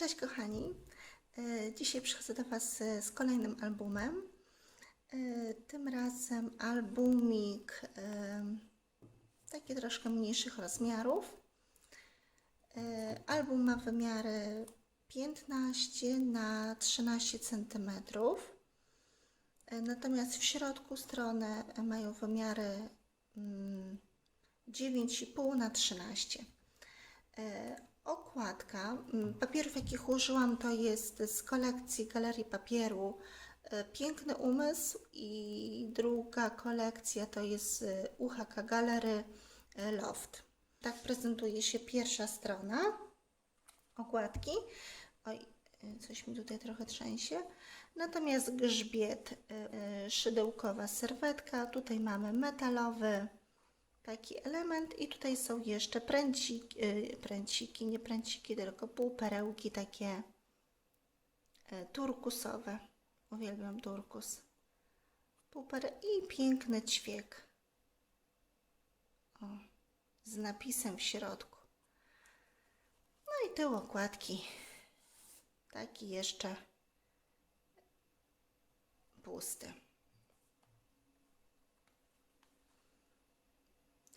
Cześć kochani. E, Dzisiaj przychodzę do Was z kolejnym albumem. E, Tym razem albumik e, taki troszkę mniejszych rozmiarów. Album ma wymiary 15 na 13 cm. Natomiast w środku strony mają wymiary mm, 9,5 na 13. Okładka. mm, Papierów, jakich użyłam, to jest z kolekcji Galerii Papieru e, Piękny Umysł i druga kolekcja to jest UHK Galery e, Loft. Tak prezentuje się pierwsza strona okładki. Oj, e, coś mi tutaj trochę trzęsie. Natomiast grzbiet, szydełkowa serwetka. Tutaj mamy metalowy taki element i tutaj są jeszcze pręciki, y, pręciki, nie pręciki, tylko półperełki takie y, turkusowe. Uwielbiam turkus. Półpere i piękny ćwiek. O, z napisem w środku. No i tył okładki. Taki jeszcze pusty.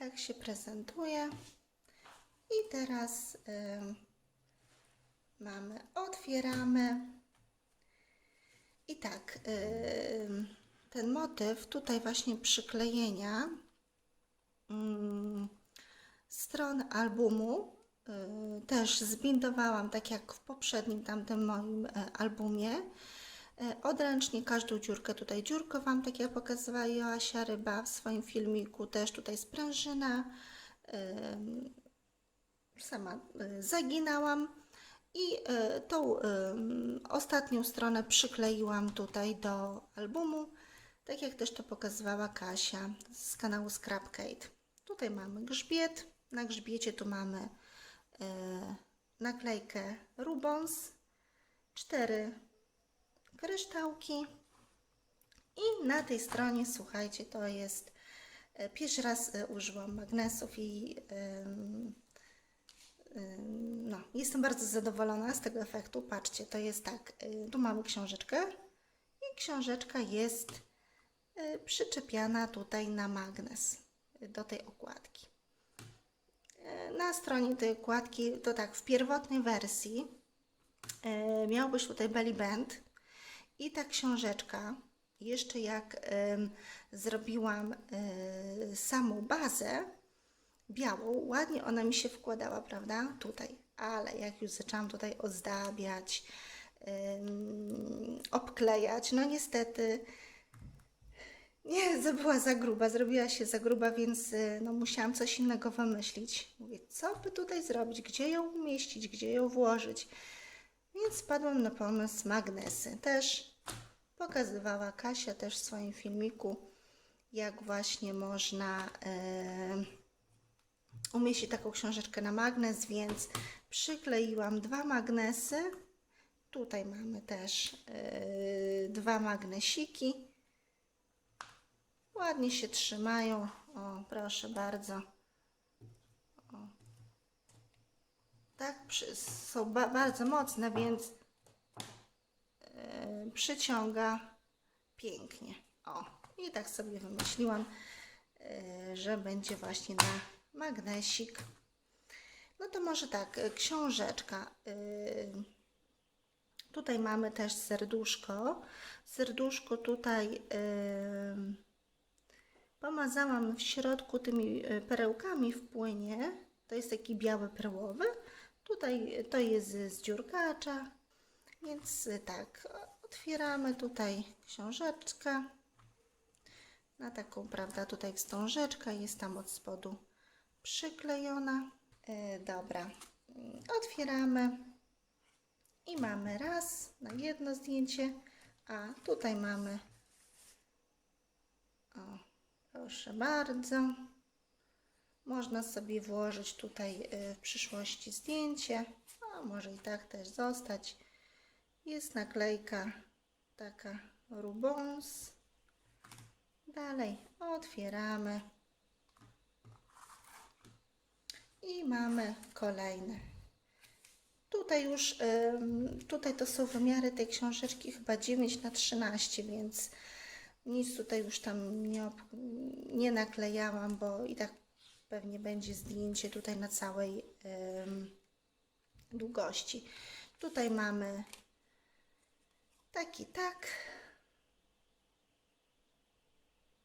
Tak się prezentuje. I teraz ym, mamy, otwieramy. I tak, ym, ten motyw tutaj właśnie przyklejenia ym, stron albumu y, też zbindowałam, tak jak w poprzednim tamtym moim e, albumie. E, Odręcznie każdą dziurkę tutaj dziurkowałam, tak jak pokazywała Joasia Ryba w swoim filmiku. Też tutaj sprężyna. Sama e, zaginałam. I e, tą ostatnią stronę przykleiłam tutaj do albumu, tak jak też to pokazywała Kasia z kanału Scrapcade. Tutaj mamy grzbiet. Na grzbiecie tu mamy naklejkę Rubons. Cztery kryształki. I na tej stronie, słuchajcie, to jest e, pierwszy raz e, użyłam magnesów i no, jestem bardzo zadowolona z tego efektu. Patrzcie, to jest tak, e, tu mamy książeczkę i książeczka jest przyczepiana tutaj na magnes do tej okładki. Na stronie tej okładki, to tak, w pierwotnej wersji miał być tutaj belly band, i ta książeczka, jeszcze jak zrobiłam e, samą bazę białą, ładnie ona mi się wkładała, prawda? Tutaj. Ale jak już zaczęłam tutaj ozdabiać, obklejać, no niestety nie, to była za gruba, zrobiła się za gruba, więc e, no, musiałam coś innego wymyślić. Mówię, co by tutaj zrobić, gdzie ją umieścić, gdzie ją włożyć. Więc spadłam na pomysł magnesy. Też pokazywała Kasia też w swoim filmiku, jak właśnie można e, umieścić taką książeczkę na magnes, więc przykleiłam dwa magnesy. Tutaj mamy też e, dwa magnesiki. Ładnie się trzymają. O, proszę bardzo. Tak, są ba, bardzo mocne, więc e, przyciąga pięknie. O, i tak sobie wymyśliłam, e, że będzie właśnie na magnesik. No to może tak, e, książeczka. E, tutaj mamy też serduszko. Serduszko tutaj e, pomazałam w środku tymi perełkami w płynie. To jest taki biały perłowy. Tutaj to jest z dziurkacza, więc tak, otwieramy tutaj książeczkę na taką, prawda, tutaj wstążeczka jest tam od spodu przyklejona. E, dobra, otwieramy i mamy raz na jedno zdjęcie, a tutaj mamy, o, proszę bardzo, można sobie włożyć tutaj y, w przyszłości zdjęcie, a może i tak też zostać. Jest naklejka taka Rubons. Dalej otwieramy i mamy kolejne. Tutaj już, tutaj to są wymiary tej książeczki chyba 9 na 13, więc nic tutaj już tam nie, nie naklejałam, bo i tak pewnie będzie zdjęcie tutaj na całej długości. Tutaj mamy taki tak.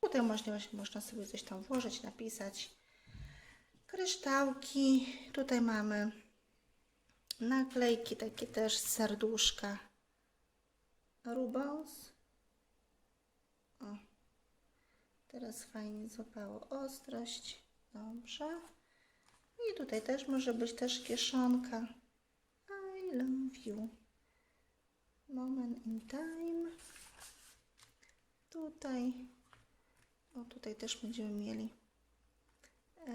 Tutaj można, można sobie coś tam włożyć, napisać. Kryształki. Tutaj mamy naklejki takie też serduszka. Rubans. O. Teraz fajnie złapało ostrość. Dobrze. I tutaj też może być też kieszonka. I love you. Moment in time. Tutaj. O, tutaj też będziemy mieli. E,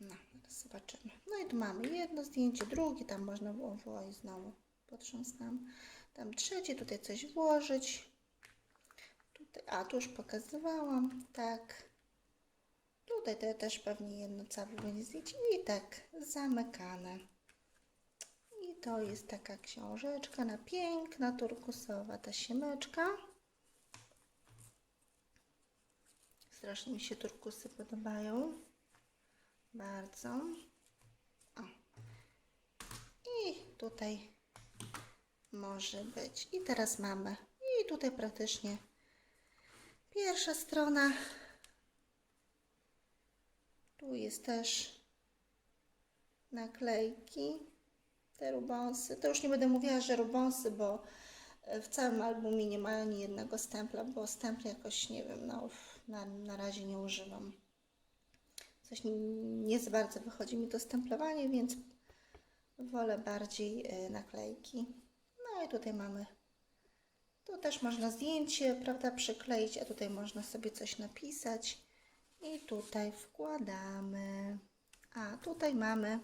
no, teraz zobaczymy. No i tu mamy jedno zdjęcie, drugie, tam można było włożyć znowu. Potrząsnam. Tam trzecie, tutaj coś włożyć. Tutaj, a, tu już pokazywałam, tak. Tutaj to też pewnie jedno całe będzie zdjęcie i tak zamykane. I to jest taka książeczka na piękna turkusowa ta siemeczka. Strasznie mi się turkusy podobają. Bardzo. O. I tutaj może być. I teraz mamy. I tutaj praktycznie pierwsza strona. Tu jest też naklejki, te rubonsy. To już nie będę mówiła, że rubonsy, bo w całym albumie nie ma ani jednego stempla, bo stempli jakoś, nie wiem, no na, na razie nie używam. Coś nie, nie za bardzo wychodzi mi to stemplowanie, więc wolę bardziej e, naklejki. No i tutaj mamy, tu też można zdjęcie, prawda, przykleić, a tutaj można sobie coś napisać. I tutaj wkładamy. A tutaj mamy,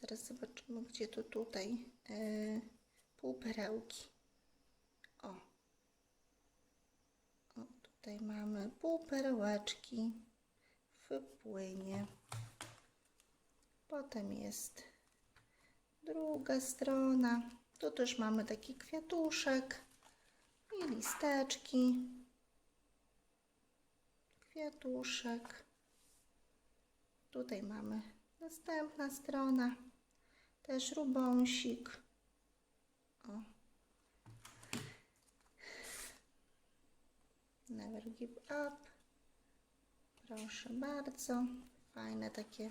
zaraz zobaczymy, gdzie to tutaj, yy, półperełki. O. o, tutaj mamy półperełeczki w płynie. Potem jest druga strona. Tu też mamy taki kwiatuszek i listeczki kwiatuszek. Tutaj mamy następna strona, też rubąsik. O. Never give up. Proszę bardzo. Fajne takie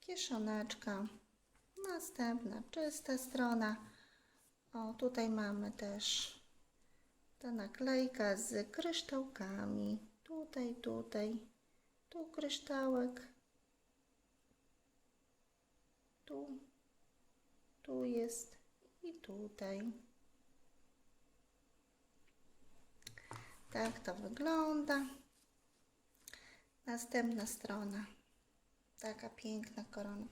kieszoneczka. Następna czysta strona. O, tutaj mamy też ta naklejka z kryształkami. Tutaj, tutaj, tu kryształek, tu, tu jest i tutaj. Tak to wygląda. Następna strona. Taka piękna korona.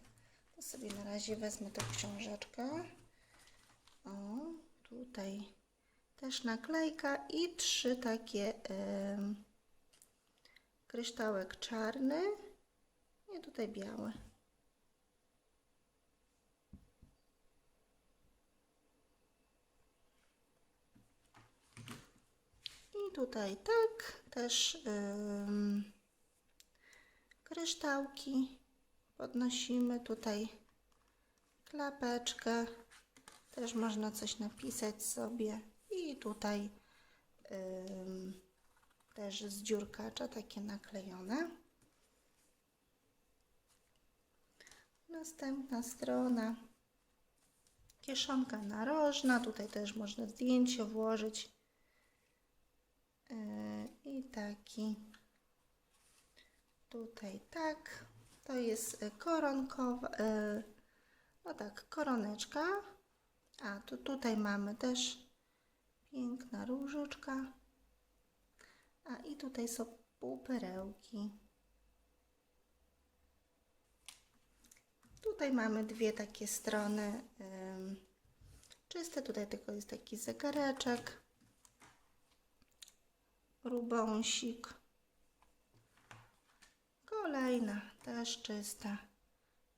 To sobie na razie wezmę tą książeczkę. O, tutaj też naklejka i trzy takie... Yy, kryształek czarny i tutaj biały. I tutaj tak, też ym, kryształki podnosimy, tutaj klapeczkę, też można coś napisać sobie. I tutaj ym, też z dziurkacza, takie naklejone. Następna strona. Kieszonka narożna, tutaj też można zdjęcie włożyć. Yy, I taki. Tutaj tak. To jest koronkowa, yy, no tak, koroneczka. A tu tutaj mamy też piękna różyczka. A i tutaj są półperełki. Tutaj mamy dwie takie strony czyste. Tutaj tylko jest taki zegareczek. Rubąsik. Kolejna też czysta.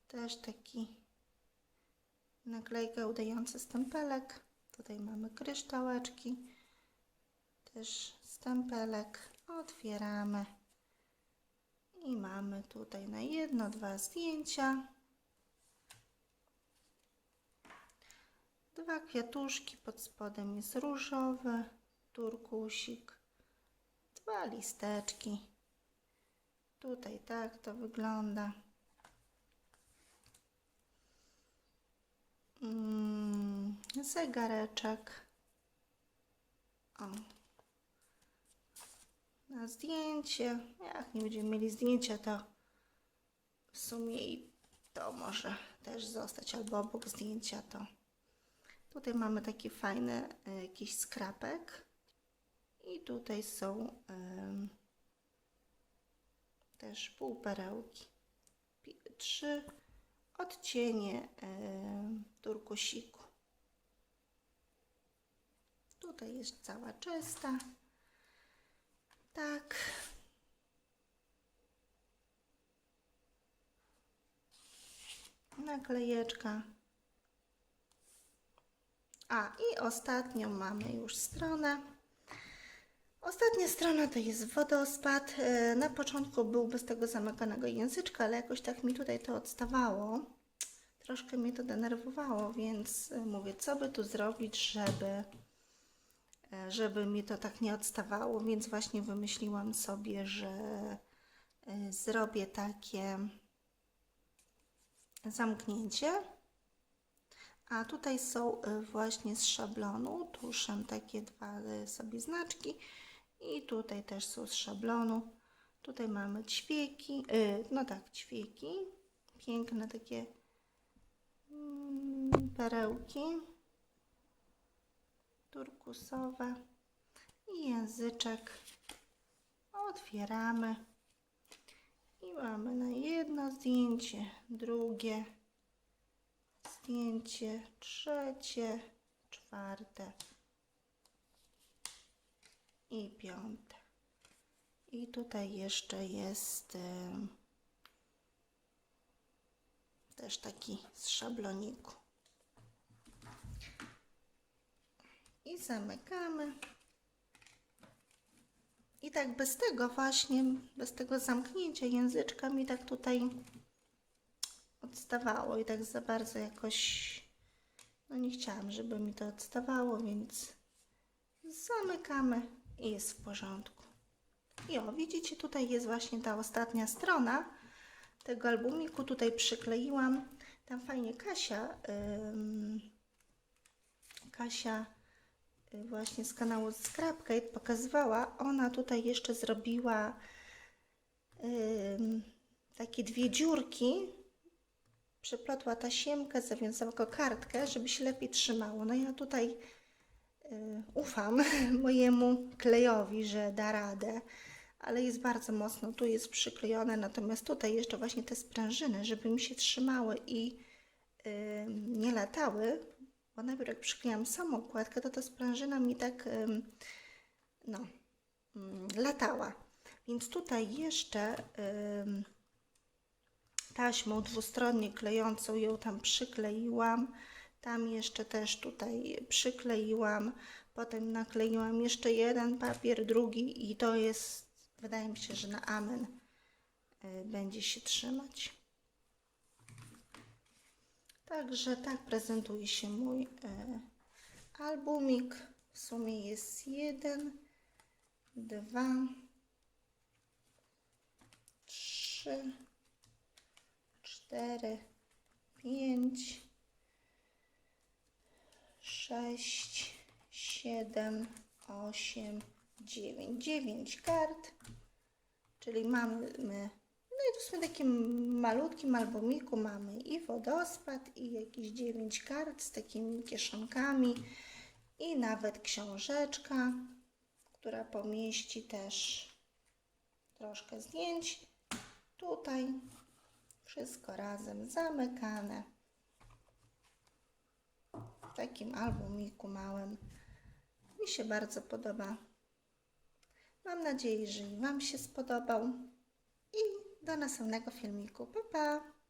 Też taki naklejkę udający stempelek. Tutaj mamy kryształeczki. Też stempelek. Otwieramy. I mamy tutaj na jedno, dwa zdjęcia. Dwa kwiatuszki, pod spodem jest różowy, turkusik. Dwa listeczki. Tutaj tak to wygląda. Mm, zegareczek. O. Na zdjęcie. Jak nie będziemy mieli zdjęcia, to w sumie i to może też zostać, albo obok zdjęcia to. Tutaj mamy taki fajny e, jakiś skrapek. I tutaj są też półperełki. Trzy odcienie em, turkusiku. Tutaj jest cała czysta. Tak. Naklejeczka. A i ostatnią mamy już stronę. Ostatnia strona to jest wodospad. E, Na początku był bez tego zamykanego języczka, ale jakoś tak mi tutaj to odstawało. Troszkę mnie to denerwowało, więc e, mówię, co by tu zrobić, żeby, żeby mi to tak nie odstawało, więc właśnie wymyśliłam sobie, że e, zrobię takie zamknięcie. A tutaj są y, właśnie z szablonu, tuszem takie dwa sobie znaczki i tutaj też są z szablonu. Tutaj mamy ćwieki, no tak, ćwieki, piękne takie mm, perełki turkusowe i języczek. Otwieramy i mamy na jedno zdjęcie, drugie zdjęcie trzecie, czwarte i piąte. I tutaj jeszcze jest em, też taki z szabloniku. I zamykamy. I tak bez tego właśnie, bez tego zamknięcia języczka mi tak tutaj odstawało i tak za bardzo jakoś no nie chciałam, żeby mi to odstawało, więc zamykamy i jest w porządku. I o, widzicie, tutaj jest właśnie ta ostatnia strona tego albumiku. Tutaj przykleiłam. Tam fajnie Kasia, Kasia właśnie z kanału Scrapcade pokazywała. Ona tutaj jeszcze zrobiła ym, takie dwie dziurki przyplotła tasiemkę, zawiązała kokardkę, żeby się lepiej trzymało. No ja tutaj y, ufam mojemu klejowi, że da radę, ale jest bardzo mocno, tu jest przyklejone, natomiast tutaj jeszcze właśnie te sprężyny, żeby mi się trzymały i y, nie latały, bo najpierw jak przyklejam samą okładkę, to ta sprężyna mi tak no, ym, latała. Więc tutaj jeszcze taśmą dwustronnie klejącą ją tam przykleiłam. Tam jeszcze też tutaj przykleiłam. Potem nakleiłam jeszcze jeden papier, drugi i to jest, wydaje mi się, że na amen y, będzie się trzymać. Także tak prezentuje się mój y, albumik. W sumie jest jeden, dwa, trzy, cztery, pięć, sześć, siedem, osiem, dziewięć. Dziewięć kart, czyli mamy, my, no i tu w sumie takim malutkim albumiku mamy i wodospad, i jakieś dziewięć kart z takimi kieszonkami, i nawet książeczka, która pomieści też troszkę zdjęć. Tutaj wszystko razem zamykane w takim albumiku małym. Mi się bardzo podoba. Mam nadzieję, że i Wam się spodobał. I do następnego filmiku. Pa, pa!